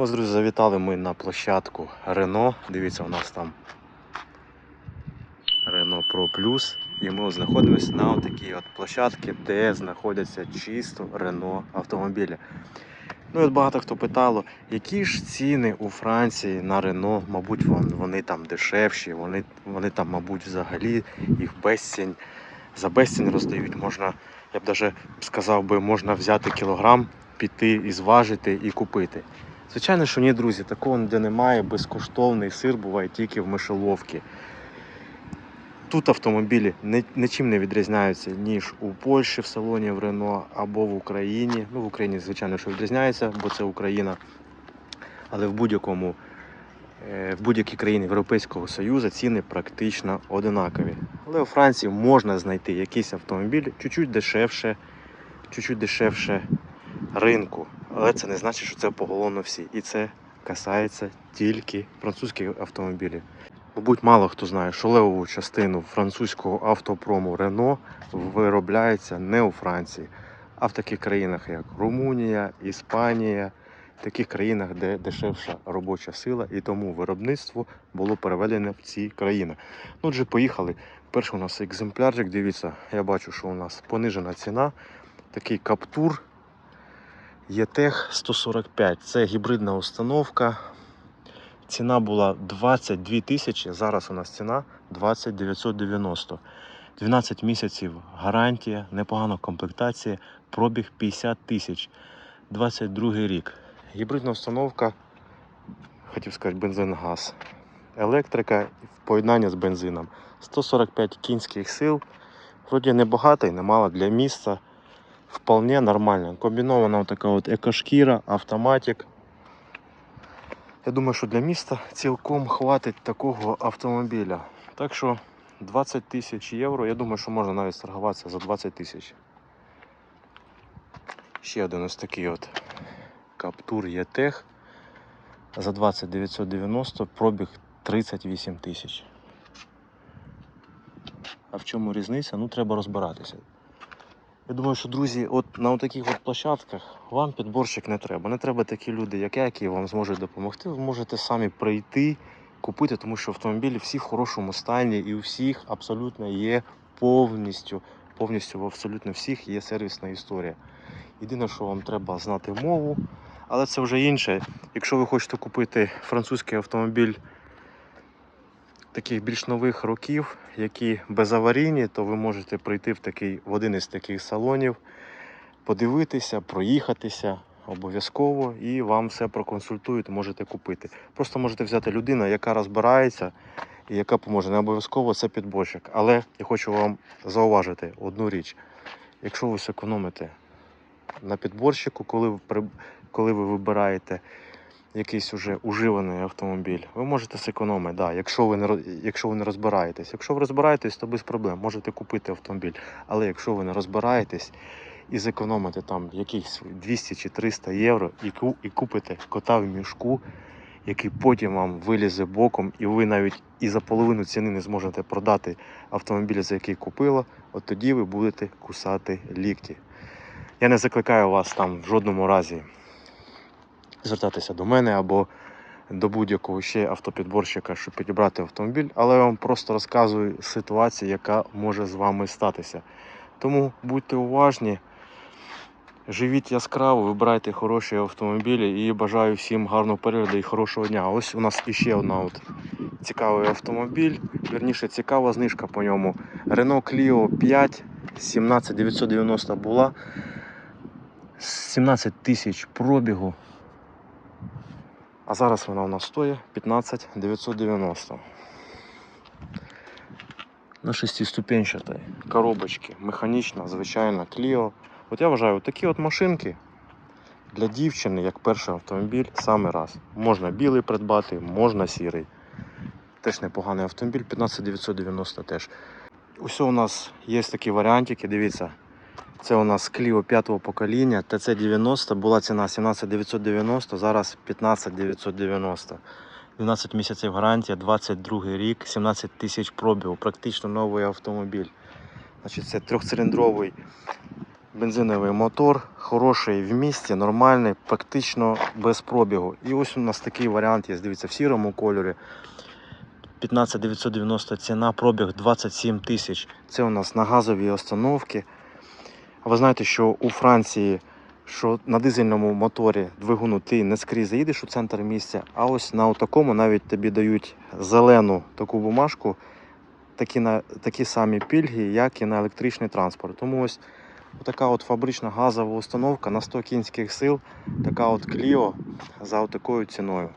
Ось, друзі, завітали ми на площадку Рено. Дивіться, у нас там Renault Pro Plus. І ми знаходимося на такій от площадці, де знаходяться чисто Renault автомобілі. Ну от багато хто питало, які ж ціни у Франції на Рено, мабуть, вони там дешевші, вони, вони там, мабуть, взагалі їх безцінь, за безцінь роздають. Можна, я б навіть сказав би, можна взяти кілограм, піти і зважити і купити. Звичайно, що ні, друзі, такого ніде немає. Безкоштовний сир буває тільки в мишеловці. Тут автомобілі нічим не відрізняються, ніж у Польщі в салоні в Рено або в Україні. Ну, в Україні, звичайно, що відрізняється, бо це Україна. Але в будь-якому е, в будь-якій країні Європейського Союзу ціни практично одинакові. Але у Франції можна знайти якийсь автомобіль чуть-чуть дешевше, чуть-чуть дешевше ринку. Але це не значить, що це поголовно всі. І це касається тільки французьких автомобілів. Мабуть, мало хто знає, що левову частину французького автопрому Рено виробляється не у Франції, а в таких країнах, як Румунія, Іспанія, в таких країнах, де дешевша робоча сила, і тому виробництво було переведене в ці країни. Ну, отже, поїхали. Перший у нас екземплярчик. Дивіться, я бачу, що у нас понижена ціна. Такий каптур ЄТЕХ 145. Це гібридна установка. Ціна була 22 тисячі, зараз у нас ціна 20 990. 12 місяців гарантія, непогана комплектація, пробіг 50 тисяч. 22 рік. Гібридна установка, хотів сказати, бензин-газ. Електрика в поєднанні з бензином. 145 кінських сил. Вроді небагато і немало для міста. Вполне нормально. Комбінована така от екошкіра, автоматик. Я думаю, що для міста цілком хватить такого автомобіля. Так що 20 тисяч євро, я думаю, що можна навіть торгуватися за 20 тисяч. Ще один ось такий от Каптур ЄТЕХ за 20 990, пробіг 38 тисяч. А в чому різниця? Ну треба розбиратися. Я думаю, що друзі, от на таких от площадках вам підборщик не треба. Не треба такі люди, як я, які вам зможуть допомогти. Ви можете самі прийти, купити, тому що автомобілі всі в хорошому стані і у всіх абсолютно є повністю, повністю в абсолютно всіх є сервісна історія. Єдине, що вам треба знати мову, але це вже інше. Якщо ви хочете купити французький автомобіль таких більш нових років, які безаварійні, то ви можете прийти в, такий, в один із таких салонів, подивитися, проїхатися обов'язково і вам все проконсультують, можете купити. Просто можете взяти людину, яка розбирається і яка поможе. Не обов'язково це підборщик. Але я хочу вам зауважити одну річ. Якщо ви зекономите на підборщику, коли ви, коли ви вибираєте якийсь уже уживаний автомобіль, ви можете зекономити, да, якщо ви не якщо ви не розбираєтесь. Якщо ви розбираєтесь, то без проблем можете купити автомобіль. Але якщо ви не розбираєтесь і зекономите там якихось 200 чи 300 євро і, і купите кота в мішку, який потім вам вилізе боком, і ви навіть і за половину ціни не зможете продати автомобіль, за який купила, от тоді ви будете кусати лікті. Я не закликаю вас там в жодному разі звертатися до мене або до будь-якого ще автопідборщика, щоб підібрати автомобіль, але я вам просто розказую ситуацію, яка може з вами статися. Тому будьте уважні, живіть яскраво, вибирайте хороші автомобілі і бажаю всім гарного перегляду і хорошого дня. Ось у нас іще одна от цікавий автомобіль, вірніше цікава знижка по ньому. Renault Clio 5 17990 була. 17 тисяч пробігу. А зараз вона у нас стоїть 15 990. На шестиступенчатой коробочці, механічна, звичайна Clio. От я вважаю, такі от машинки для дівчини, як перший автомобіль, саме раз. Можна білий придбати, можна сірий. Теж непоганий автомобіль, 15 990 теж. Усе у нас є такі варіантики, дивіться. Це у нас Clio 5 покоління, TC90 була ціна 17 990, зараз 15 990. 12 місяців гарантія, 22 рік, 17 тисяч пробігу, практично новий автомобіль. Значить, це трьохциліндровий бензиновий мотор, хороший в місті, нормальний, практично без пробігу. І ось у нас такий варіант є, дивіться, в сірому кольорі. 15990 ціна, пробіг 27 тисяч. Це у нас на газовій установці. А ви знаєте, що у Франції що на дизельному моторі двигуну ти не скрізь заїдеш у центр місця, а ось на такому навіть тобі дають зелену таку бумажку, такі, на, такі самі пільги, як і на електричний транспорт. Тому ось така от фабрична газова установка на 100 кінських сил, така от Clio за такою ціною.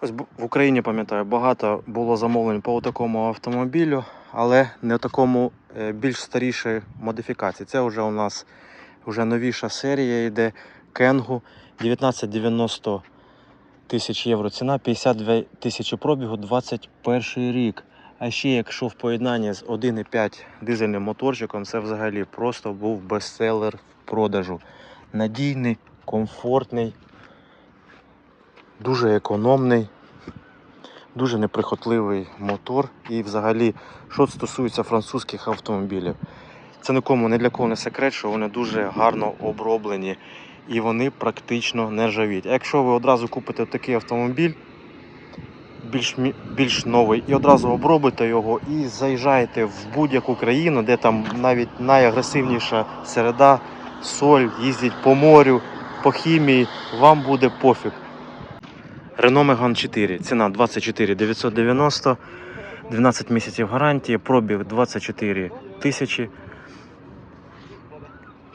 Ось в Україні пам'ятаю, багато було замовлень по такому автомобілю, але не такому більш старішої модифікації. Це вже у нас вже новіша серія йде Кенгу 1990 тисяч євро ціна, 52 тисячі пробігу, 21 рік. А ще якщо в поєднанні з 1,5 дизельним моторчиком, це взагалі просто був бестселер в продажу. Надійний, комфортний, дуже економний, дуже неприхотливий мотор. І взагалі, що стосується французьких автомобілів, це нікому не для кого не секрет, що вони дуже гарно оброблені і вони практично не ржавіють. А якщо ви одразу купите такий автомобіль, більш, більш новий, і одразу обробите його і заїжджаєте в будь-яку країну, де там навіть найагресивніша середа, соль, їздять по морю, по хімії, вам буде пофіг. Renault Megane 4, ціна 24 990, 12 місяців гарантії, пробіг 24 тисячі.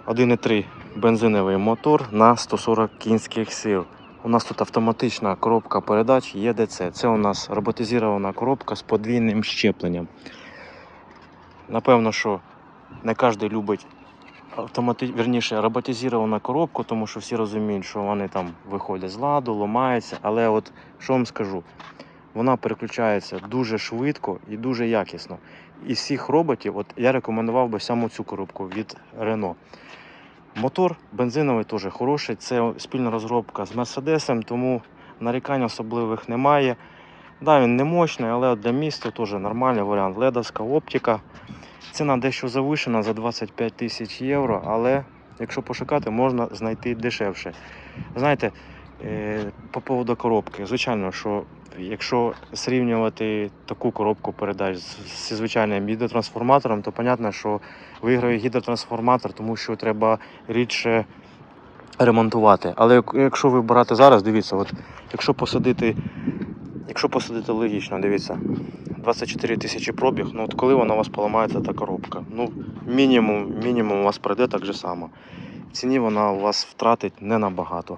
1,3 бензиновий мотор на 140 кінських сил. У нас тут автоматична коробка передач ЄДЦ. Це у нас роботизована коробка з подвійним щепленням. Напевно, що не кожен любить автомати... верніше, роботизовану коробку, тому що всі розуміють, що вони там виходять з ладу, ламаються. Але от що вам скажу, вона переключається дуже швидко і дуже якісно. Із всіх роботів, от я рекомендував би саме цю коробку від Renault. Мотор бензиновий теж хороший. Це спільна розробка з Мерседесом, тому нарікань особливих немає. Да, він не мощний, але для міста теж нормальний варіант. Ледовська оптика. Ціна дещо завишена за 25 тисяч євро, але якщо пошукати, можна знайти дешевше. Знаєте, е, по поводу коробки, звичайно, що якщо зрівнювати таку коробку передач зі звичайним гідротрансформатором, то зрозуміло, що виграє гідротрансформатор, тому що треба рідше ремонтувати. Але якщо ви брати зараз, дивіться, от якщо посадити, якщо посадити логічно, дивіться, 24 тисячі пробіг, ну от коли вона у вас поламається та коробка? Ну, мінімум, мінімум у вас пройде так же само. В ціні вона у вас втратить не набагато.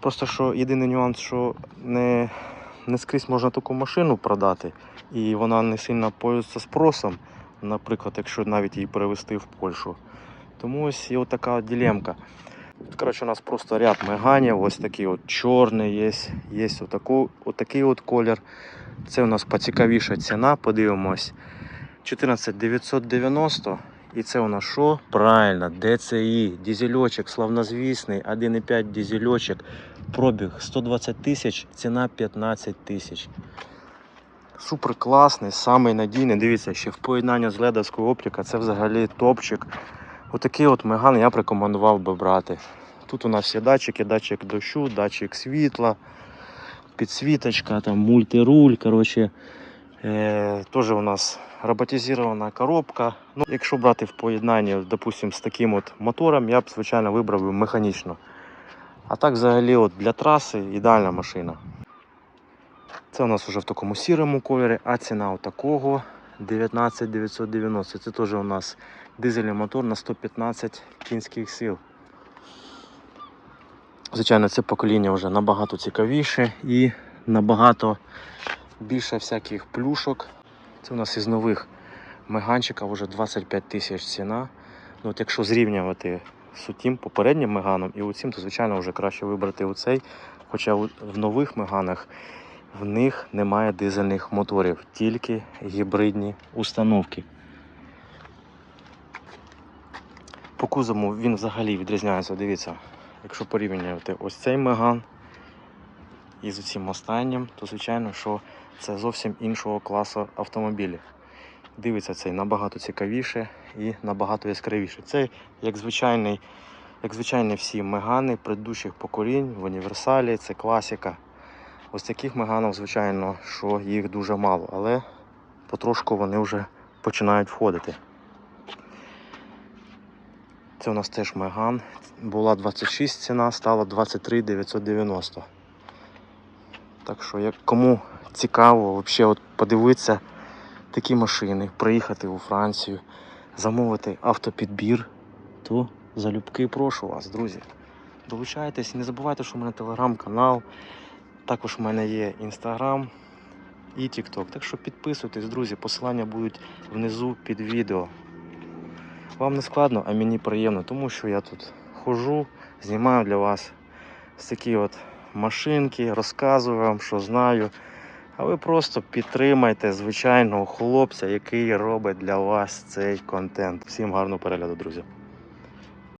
Просто що єдиний нюанс, що не, не скрізь можна таку машину продати, і вона не сильно пользується спросом, наприклад, якщо навіть її перевезти в Польщу. Тому ось є така. Тут, коротше, у нас просто ряд меганів, ось такий от чорний є, є отаку, отакий от колір. Це у нас поцікавіша ціна, подивимось. 14990. І це у нас що? Правильно, DCI, дізельочок славнозвісний, 1,5 дізельочок, пробіг 120 тисяч, ціна 15 тисяч. Супер класний, самий надійний. Дивіться, ще в поєднанні з ледовською оптикою, це взагалі топчик. Отакий от меган я б рекомендував би брати. Тут у нас є датчики, датчик дощу, датчик світла, підсвіточка, там мультируль. Коротше, е, теж у нас роботизована коробка. Ну, якщо брати в поєднанні, допустим, з таким от мотором, я б, звичайно, вибрав механічну. А так, взагалі, от для траси ідеальна машина. Це у нас вже в такому сірому кольорі, а ціна такого 19990. Це теж у нас дизельний мотор на 115 кінських сил. Звичайно, це покоління вже набагато цікавіше і набагато більше всяких плюшок. Це у нас із нових меганчиків вже 25 тисяч ціна. Ну, от якщо зрівнювати з тим попереднім меганом і оцим, то звичайно вже краще вибрати оцей. Хоча в нових меганах в них немає дизельних моторів, тільки гібридні установки. По кузову він взагалі відрізняється. Дивіться, якщо порівнювати ось цей меган із цим останнім, то звичайно, що це зовсім іншого класу автомобілі. Дивиться цей набагато цікавіше, і набагато яскравіше. Це як звичайний, як звичайні всі мегани предыдущих поколінь в універсалі, це класика. Ось таких меганів, звичайно, що їх дуже мало, але потрошку вони вже починають входити. Це у нас теж меган. Була 26 ціна, стала 23 990. Так що, як кому цікаво взагалі от подивитися такі машини, приїхати у Францію, замовити автопідбір, то залюбки прошу вас, друзі. Долучайтесь, не забувайте, що в мене телеграм-канал, також в мене є інстаграм і тікток. Так що підписуйтесь, друзі, посилання будуть внизу під відео. Вам не складно, а мені приємно, тому що я тут хожу, знімаю для вас такі от машинки, розказую вам, що знаю. А ви просто підтримайте звичайного хлопця, який робить для вас цей контент. Всім гарного перегляду, друзі.